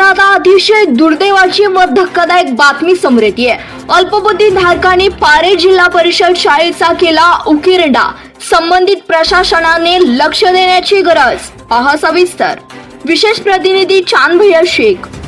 आता अतिशय दुर्दैवाची व धक्कादायक बातमी समोर येते अल्पबुद्धी धारकाने पारे जिल्हा परिषद शाळेचा केला उकिरडा. संबंधित प्रशासनाने लक्ष देण्याची गरज. पहा सविस्तर. विशेष प्रतिनिधी चांद भैया शेख.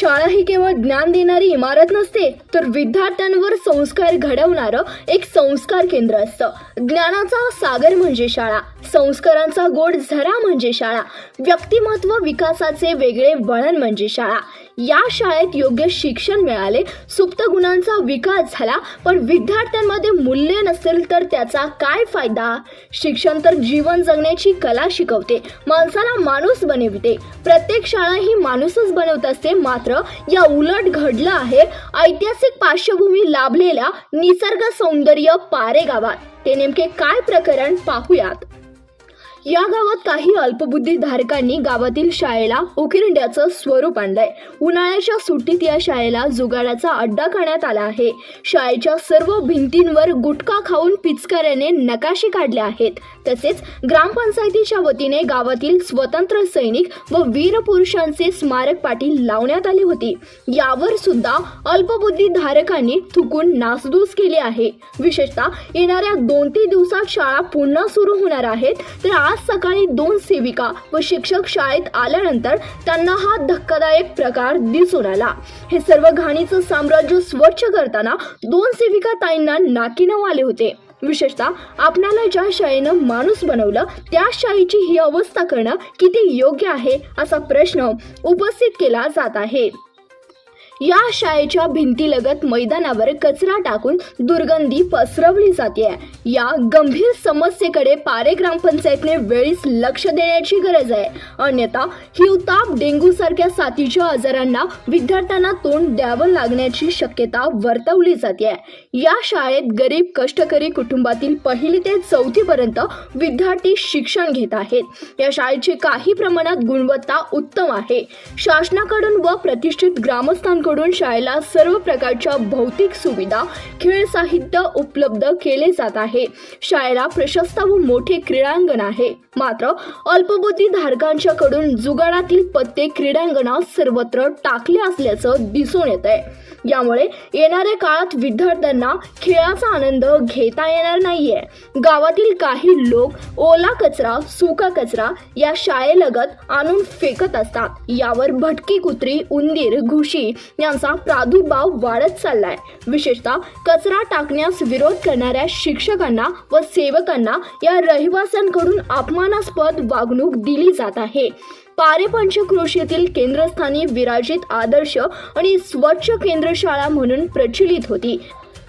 शाळा ही केवळ ज्ञान देणारी इमारत नसते तर विद्यार्थ्यांवर संस्कार घडवणारं एक संस्कार केंद्र असतं. ज्ञानाचा सागर म्हणजे शाळा संस्कारांचा गोड झरा म्हणजे शाळा व्यक्तिमत्व विकासाचे वेगळे वळण म्हणजे शाळा. या शाळेत योग्य शिक्षण मिळाले. सुप्त गुणांचा विकास झाला पण विद्यार्थ्यांमध्ये मूल्य नसेल तर त्याचा काय फायदा? शिक्षण तर जीवन जगण्याची कला शिकवते माणसाला माणूस बनविते. प्रत्येक शाळा ही माणूसच बनवत असते मात्र या उलट घडलं आहे. ऐतिहासिक पार्श्वभूमी लाभलेल्या निसर्ग सौंदर्य पारे गावात ते नेमके काय प्रकरण पाहूयात. या गावात काही अल्पबुद्धी धारकांनी गावातील शाळेला उकिरंड्याचं स्वरूप आणलंय. उन्हाळ्याच्या सुट्टीत या शाळेला जुगाडाचा अड्डा करण्यात आला आहे. शाळेच्या सर्व भिंतींवर गुटखा खाऊन पिचकाऱ्याने नकाशे काढले आहेत. तसेच ग्रामपंचायतीच्या वतीने गावातील स्वतंत्र सैनिक व वीर पुरुषांचे स्मारक पाटील लावण्यात आली होती. यावर सुद्धा अल्पबुद्धी धारकांनी थुकून नासधूस केली आहे. विशेषतः येणाऱ्या दोन तीन दिवसात शाळा पुन्हा सुरू होणार आहेत. तर आज सकाळी दोन सेविका व शिक्षक शाळेत आल्यानंतर त्यांना हा धक्कादायक प्रकार दिसून आला. हे सर्व घाणीचं साम्राज्य स्वच्छ करताना दोन सेविका ताईंना नाकीनव आले होते. विशेषतः आपणाला ज्या शाळेनं माणूस बनवलं त्या शाळेची ही अवस्था करणं किती योग्य आहे असा प्रश्न उपस्थित केला जात आहे. या शाळेच्या भिंतीलगत मैदानावर कचरा टाकून दुर्गंधी पसरवली जाते या गंभीर समस्येकडे पारे ग्रामपंचायतने वेळीच लक्ष देण्याची गरज आहे. अन्यथा हिवताप डेंग्यू सारख्या साथीच्या आजारांना विद्यार्थ्यांना तोंड द्यावं लागण्याची शक्यता वर्तवली जाते या शाळेत गरीब कष्टकरी कुटुंबातील पहिली ते चौथी पर्यंत विद्यार्थी शिक्षण घेत आहेत. या शाळेची काही प्रमाणात गुणवत्ता उत्तम आहे. शासनाकडून व प्रतिष्ठित ग्रामस्थांकडून शाळेला सर्व प्रकारच्या भौतिक सुविधा खेळ साहित्य उपलब्ध केले जात आहे. शाळेला प्रशस्त व मोठे क्रीडांगण आहे. मात्र अल्पबुद्धी धारकांच्याकडून जुगाडातील पत्ते क्रीडांगणात सर्वत्र टाकले असल्याचं दिसून येत आहे यामुळे येणाऱ्या काळात विद्यार्थ्यांना खेळाचा आनंद घेता येणार नाहीये. गावातील काही लोक ओला कचरा सुका कचरा या शाळेलगत आणून फेकत असतात. यावर भटकी कुत्री उंदीर घुशी यांचा प्रादुर्भाव वाढत चाललाय. विशेषतः कचरा टाकण्यास विरोध करणाऱ्या शिक्षक शिक्षकांना व सेवकांना या रहिवाशांकडून अपमानास्पद वागणूक दिली जात आहे. पारे पंचक्रोशीतील केंद्रस्थानी विराजित आदर्श आणि स्वच्छ केंद्रशाळा म्हणून प्रचलित होती.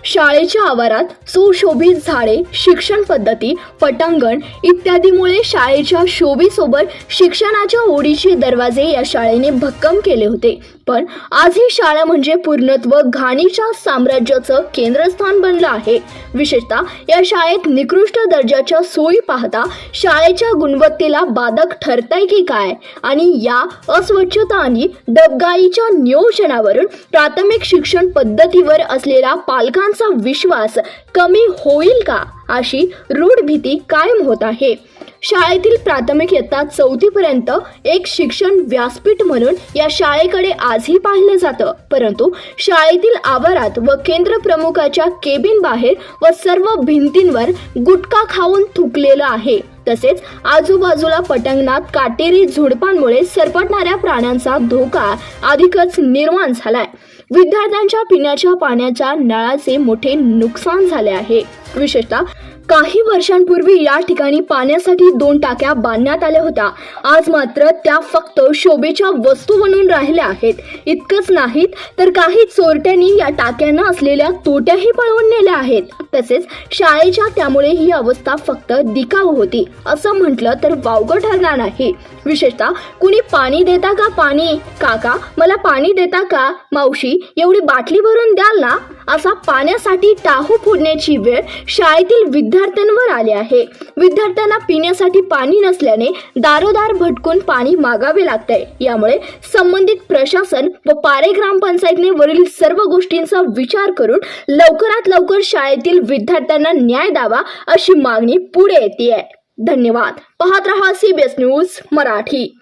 शाळेच्या आवारात सुशोभित झाडे शिक्षण पद्धती पटांगण इत्यादीमुळे शाळेच्या शोभेसोबत शिक्षणाच्या ओढीचे दरवाजे या शाळेने भक्कम केले होते. पण आज ही शाळा म्हणजे पूर्णत्व घाणीच्या साम्राज्याचं केंद्रस्थान बनलं आहे. विशेषतः या शाळेत निकृष्ट दर्जाच्या सोयी पाहता शाळेच्या गुणवत्तेला बाधक ठरताय की काय? आणि या अस्वच्छता आणि डबगाईच्या नियोजनावरून प्राथमिक शिक्षण पद्धतीवर असलेला पालकांचा विश्वास कमी होईल का अशी रूढ भीती कायम होत आहे. शाळेतील प्राथमिक इयत्ता चौथीपर्यंत एक शिक्षण व्यासपीठ म्हणून या शाळेकडे आजही पाहिलं जातं. परंतु शाळेतील आवारात व केंद्र प्रमुखाच्या केबिन बाहेर व सर्व भिंतींवर गुटखा खाऊन थुकलेलं आहे. तसेच आजूबाजूला पटांगणात काटेरी झुडपांमुळे सरपटणाऱ्या प्राण्यांचा धोका अधिकच निर्माण झालाय. विद्यार्थ्यांच्या पिण्याच्या पाण्याच्या नळाचे मोठे नुकसान झाले आहे. विशेषतः काही वर्षांपूर्वी या ठिकाणी पाण्यासाठी दोन टाक्या बांधण्यात आल्या होत्या. आज मात्र त्या फक्त शोभेच्या वस्तू बनून राहिल्या आहेत. इतकंच नाहीत तर काही चोरट्यांनी या टाक्यांना असलेल्या तोट्याही पळवून नेल्या आहेत. तसेच शाळेच्या त्यामुळे ही अवस्था फक्त दिकाऊ होती. असं म्हटलं तर वावगं ठरणार नाही. विशेषतः कुणी पाणी देता का पाणी? काका मला पाणी देता का? मावशी एवढी बाटली भरून द्याल ना? असा पाण्यासाठी टाहू फोडण्याची वेळ शाळेतील विद्यार्थ्यांवर आली आहे. विद्यार्थ्यांना पिण्यासाठी पाणी नसल्याने दारोदार भटकून पाणी मागावे लागतंय यामुळे संबंधित प्रशासन व पारे ग्रामपंचायतने वरील सर्व गोष्टींचा विचार करून लवकरात लवकर शाळेतील विद्यार्थ्यांना न्याय द्यावा अशी मागणी पुढे येते धन्यवाद. पाहत रहा सीबीएस न्यूज मराठी.